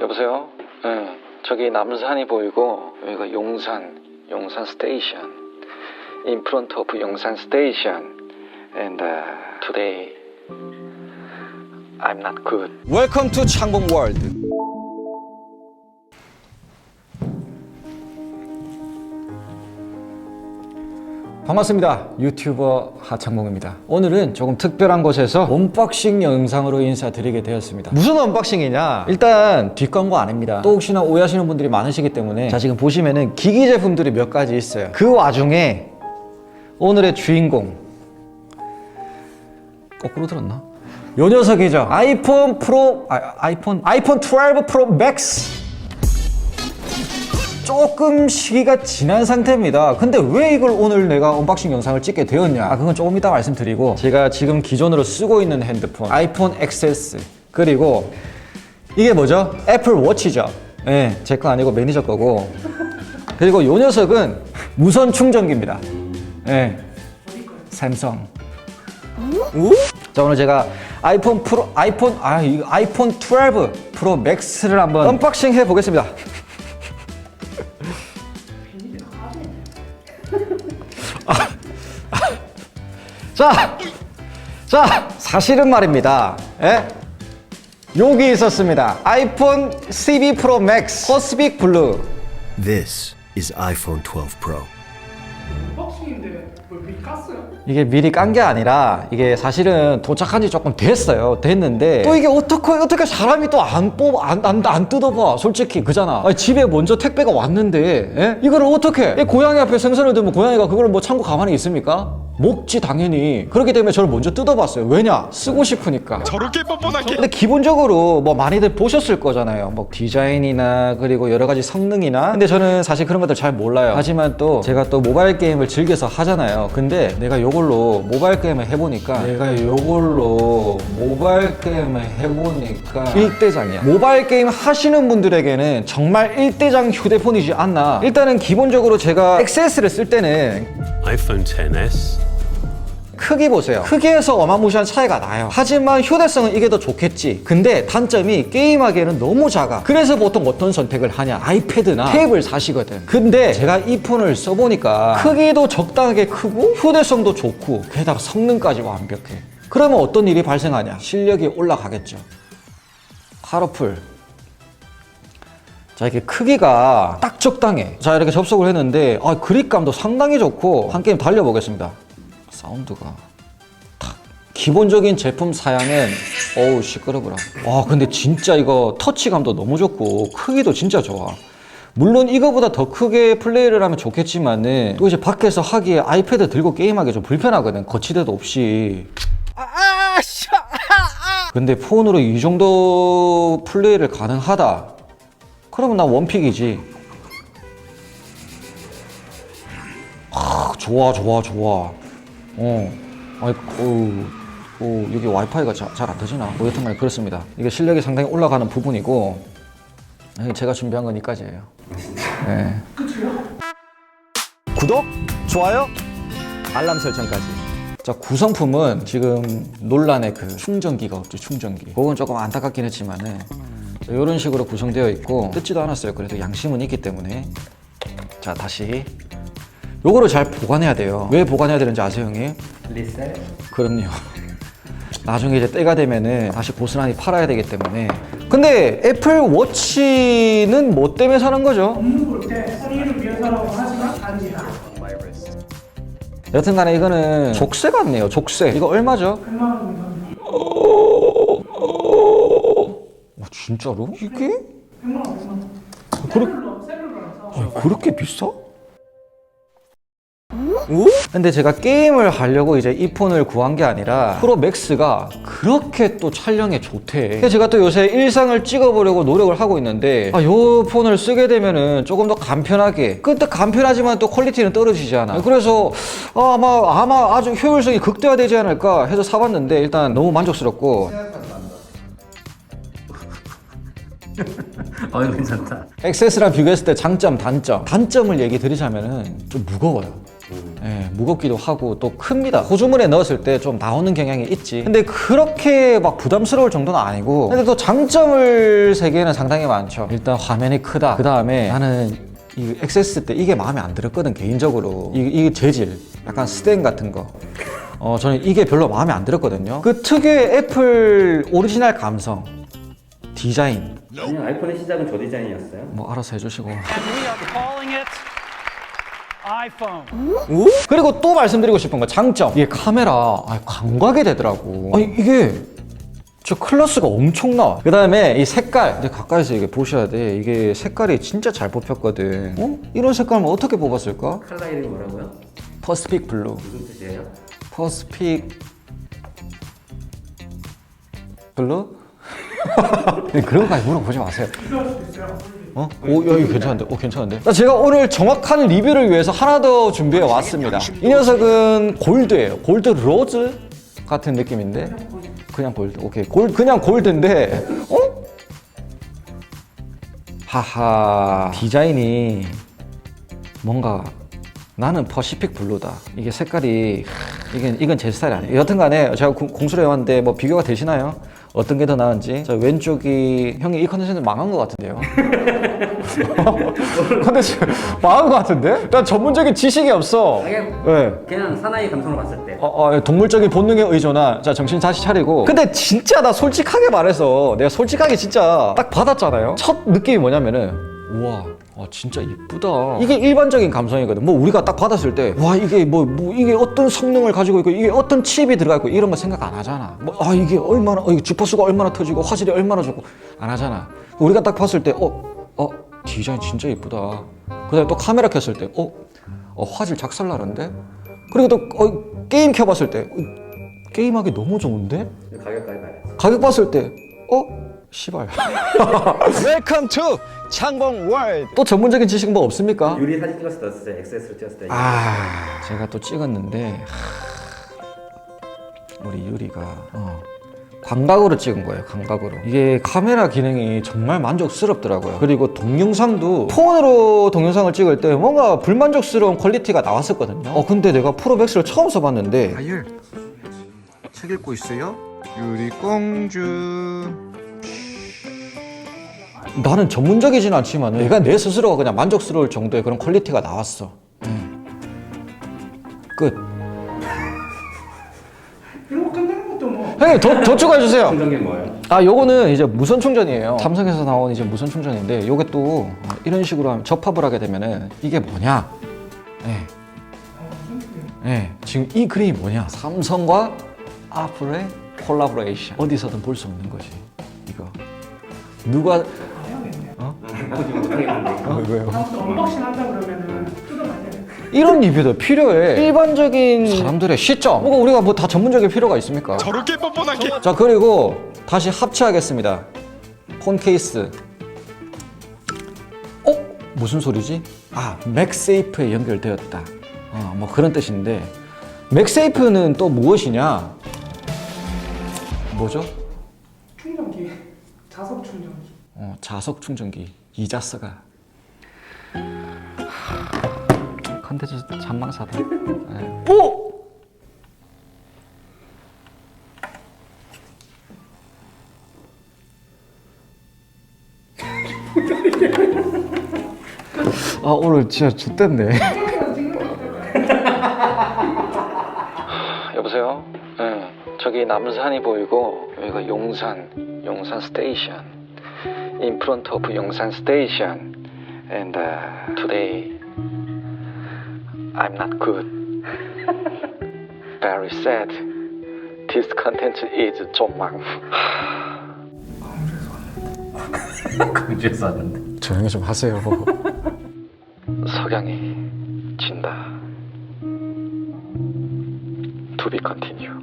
여보세요? 네, 저기 남산이 보이고 여기가 용산, 용산 스테이션. In front of 용산 스테이션. And uh, today I'm not good. 웰컴 투 창봉 월드. 반갑습니다. 유튜버 하창봉입니다. 오늘은 조금 특별한 곳에서 언박싱 영상으로 인사드리게 되었습니다. 무슨 언박싱이냐? 일단 뒷광고 아닙니다. 또 혹시나 오해하시는 분들이 많으시기 때문에 자 지금 보시면은 기기 제품들이 몇 가지 있어요. 그 와중에 오늘의 주인공 거꾸로 들었나? 요 녀석이죠. 아이폰 프로, 아, 아이폰, 아이폰 12 프로 맥스. 조금 시기가 지난 상태입니다. 근데 왜 이걸 오늘 내가 언박싱 영상을 찍게 되었냐? 아, 그건 조금 이따 말씀드리고 제가 지금 기존으로 쓰고 있는 핸드폰 아이폰 XS 그리고 이게 뭐죠? 애플 워치죠. 예, 제거 아니고 매니저 거고. 그리고 요 녀석은 무선 충전기입니다. 예. 삼성. 자 오늘 제가 아이폰 프로 아이폰 아 이거 아이폰 12 프로 맥스를 한번 언박싱 해 보겠습니다. 자, 자 사실은 말입니다. 예? 여기 있었습니다. 아이폰 12 프로 맥스 퍼스픽 블루. This is iPhone 12 Pro. 박싱인데 뭘 미리 깠어요? 이게 미리 깐 게 아니라 이게 사실은 도착한 지 조금 됐어요. 됐는데 또 이게 어떻게 어떻게 사람이 또 안 뽑 안안안 뜯어봐. 솔직히 그잖아. 아니, 집에 먼저 택배가 왔는데 예? 이거를 어떻게? 이 고양이 앞에 생선을 두면 고양이가 그걸 뭐 참고 가만히 있습니까? 먹지 당연히. 그렇기 때문에 저를 먼저 뜯어봤어요. 왜냐? 쓰고 싶으니까. 저렇게 뻔뻔하게 근데 기본적으로 뭐 많이들 보셨을 거잖아요. 뭐 디자인이나 그리고 여러 가지 성능이나. 근데 저는 사실 그런 것들 잘 몰라요. 하지만 또 제가 또 모바일 게임을 즐겨서 하잖아요. 근데 내가 요걸로 모바일 게임을 해보니까 내가 요걸로 모바일 게임을 해보니까 일대장이야 모바일 게임 하시는 분들에게는 정말 일대장 휴대폰이지 않나. 일단은 기본적으로 제가 XS를 쓸 때는 iPhone 10s. 크기 보세요. 크기에서 어마무시한 차이가 나요. 하지만 휴대성은 이게 더 좋겠지. 근데 단점이 게임하기에는 너무 작아. 그래서 보통 어떤 선택을 하냐? 아이패드나 탭을 사시거든. 근데 제가 이 폰을 써보니까 크기도 적당하게 크고 휴대성도 좋고 게다가 성능까지 완벽해. 그러면 어떤 일이 발생하냐? 실력이 올라가겠죠. 하루풀. 자 이렇게 크기가 딱 적당해. 자 이렇게 접속을 했는데 아 그립감도 상당히 좋고 한 게임 달려보겠습니다. 사운드가 탁. 기본적인 제품 사양은 어우 시끄러워라. 와 근데 진짜 이거 터치감도 너무 좋고 크기도 진짜 좋아. 물론 이거보다 더 크게 플레이를 하면 좋겠지만은 또 이제 밖에서 하기에 아이패드 들고 게임하기 좀 불편하거든. 거치대도 없이. 근데 폰으로 이 정도 플레이를 가능하다 그러면 난 원픽이지. 아, 좋아, 좋아, 좋아. 어, 아이, 어, 어, 여기 와이파이가 잘 안 터지나? 뭐 여튼 간에 그렇습니다. 이게 실력이 상당히 올라가는 부분이고, 예, 제가 준비한 건 여기까지예요. 네. 구독, 좋아요, 알람 설정까지. 자, 구성품은 지금 논란의 그 충전기가 없죠, 충전기. 그건 조금 안타깝긴 했지만은, 이런 식으로 구성되어 있고, 뜯지도 않았어요. 그래도 양심은 있기 때문에. 자, 다시. 요거를 잘 보관해야 돼요. 왜 보관해야 되는지 아세요, 형님? 리셋? 그럼요. 나중에 이제 때가 되면은 다시 고스란히 팔아야 되기 때문에. 근데 애플 워치는 뭐 때문에 사는 거죠? 업무 볼때 성의를 위해서라고 하지만 아니라 여튼 간에 이거는 족쇄 같네요, 족쇄. 이거 얼마죠? 100만 원입니다. 어, 진짜로? 이게? 100만 원, 100만 원. 그렇- 셀룰러, 셀룰러라서 아니, 그렇게 비싸? 근데 제가 게임을 하려고 이제 이 폰을 구한 게 아니라 프로 맥스가 그렇게 또 촬영에 좋대. 제가 또 요새 일상을 찍어보려고 노력을 하고 있는데 아, 요 폰을 쓰게 되면은 조금 더 간편하게. 근데 간편하지만 또 퀄리티는 떨어지잖아. 그래서 아, 아마 아마 아주 효율성이 극대화되지 않을까 해서 사봤는데 일단 너무 만족스럽고. 어 괜찮다. XS랑 비교했을 때 장점, 단점. 단점을 얘기 드리자면은 좀 무거워요. 예, 무겁기도 하고 또 큽니다. 호주머니에 넣었을 때 좀 나오는 경향이 있지. 근데 그렇게 막 부담스러울 정도는 아니고. 근데 또 장점을 세계에는 상당히 많죠. 일단 화면이 크다. 그 다음에 나는 이 액세스 때 이게 마음에 안 들었거든 개인적으로. 이, 이 재질, 약간 스텐 같은 거. 어 저는 이게 별로 마음에 안 들었거든요. 그 특유의 애플 오리지널 감성, 디자인. 그냥 아이폰의 시작은 저 디자인이었어요. 뭐 알아서 해주시고. We are calling it iPhone. 그리고 또 말씀드리고 싶은 거 장점 이게 카메라 아, 감각이 되더라고 아니 이게 저 클래스가 엄청나 그 다음에 이 색깔 근데 가까이서 이게 보셔야 돼 이게 색깔이 진짜 잘 뽑혔거든 어? 이런 색깔만 어떻게 뽑았을까? 컬러 이름이 뭐라고요? 퍼스픽 블루 무슨 뜻이에요? 퍼스픽 블루? 네, 그런 거까지 물어보지 마세요. 어? 오, 야, 이거 괜찮은데? 오, 괜찮은데? 자, 제가 오늘 정확한 리뷰를 위해서 하나 더 준비해 왔습니다. 이 녀석은 골드예요. 골드 로즈 같은 느낌인데? 그냥 골드. 오케이. 골, 그냥 골드인데, 어? 하하. 디자인이 뭔가 나는 퍼시픽 블루다. 이게 색깔이, 이게, 이건 제 스타일이 아니에요. 여튼 간에 제가 공- 공수를 해왔는데 뭐 비교가 되시나요? 어떤 게 더 나은지? 저 왼쪽이, 형이 이 컨디션은 망한 것 같은데요? 컨텐츠 망한 것 같은데? 난 전문적인 지식이 없어. 그냥 네. 그냥 사나이 감성으로 봤을 때. 어, 어, 동물적인 본능에 의존한 자 정신 다시 차리고 근데 진짜 나 솔직하게 말해서 내가 솔직하게 진짜 딱 받았잖아요 첫 느낌이 뭐냐면은 우와 와 진짜 이쁘다. 이게 일반적인 감성이거든. 뭐 우리가 딱 받았을 때 와 이게 뭐, 뭐 이게 어떤 성능을 가지고 있고 이게 어떤 칩이 들어가 있고 이런 거 생각 안 하잖아. 뭐 아 이게 얼마나 어, 이게 주파수가 얼마나 터지고 화질이 얼마나 좋고 안 하잖아. 우리가 딱 봤을 때 어 어 디자인 진짜 이쁘다. 그다음에 또 카메라 켰을 때 어 어, 화질 작살나는데? 그리고 또 어, 게임 켜봤을 때 어, 게임하기 너무 좋은데? 가격까지 봐야지. 가격 봤을 때 어? 시발 웰컴 투 창공 월드 또 전문적인 지식 뭐 없습니까? 유리 사진 찍었을 때 어땠어요? XS로 찍었을 때. 아 제가 또 찍었는데 하, 우리 유리가 어, 광각으로 찍은 거예요 광각으로. 이게 카메라 기능이 정말 만족스럽더라고요. 그리고 동영상도 폰으로 동영상을 찍을 때 뭔가 불만족스러운 퀄리티가 나왔었거든요. 어 근데 내가 프로맥스를 처음 써봤는데. 아율 책 읽고 있어요? 유리 공주 나는 전문적이진 않지만 내가 내 스스로가 그냥 만족스러울 정도의 그런 퀄리티가 나왔어 음. 끝 이러고 끝내는 것도 뭐. 형님 더, 더 추가해 주세요 충전기 뭐예요? 아, 요거는 이제 무선 충전이에요. 삼성에서 나온 이제 무선 충전인데, 요게 또 어, 이런 식으로 하면 접합을 하게 되면은 이게 뭐냐? 예. 예. 지금 이 그림이 뭐냐? 삼성과 애플의 콜라보레이션. 어디서든 볼 수 없는 거지. 이거. 누가 어? 어, 왜요? 다음부터 언박싱 한다 그러면은 돼. 이런 리뷰도 필요해. 일반적인 사람들의 시점. 뭐가 우리가 뭐 다 전문적인 필요가 있습니까? 저렇게 뻔뻔하게 자 그리고 다시 합체하겠습니다 폰 케이스 어? 무슨 소리지? 아 맥세이프에 연결되었다 어, 뭐 그런 뜻인데 맥세이프는 또 무엇이냐 뭐죠? 충전기. 자석 충전기. 어, 자석 충전기 이자스가 컨텐츠 잔망사다 네. 오! 아 오늘 진짜 죽됐네 여보세요? 네, 저기 남산이 보이고 여기가 용산, 용산 스테이션. In front of 용산 스테이션. And uh, today I'm not good. Very sad. This content is 좀망. 광주에서 왔는데. 조용히 좀 하세요 석양이 진다. To be continue.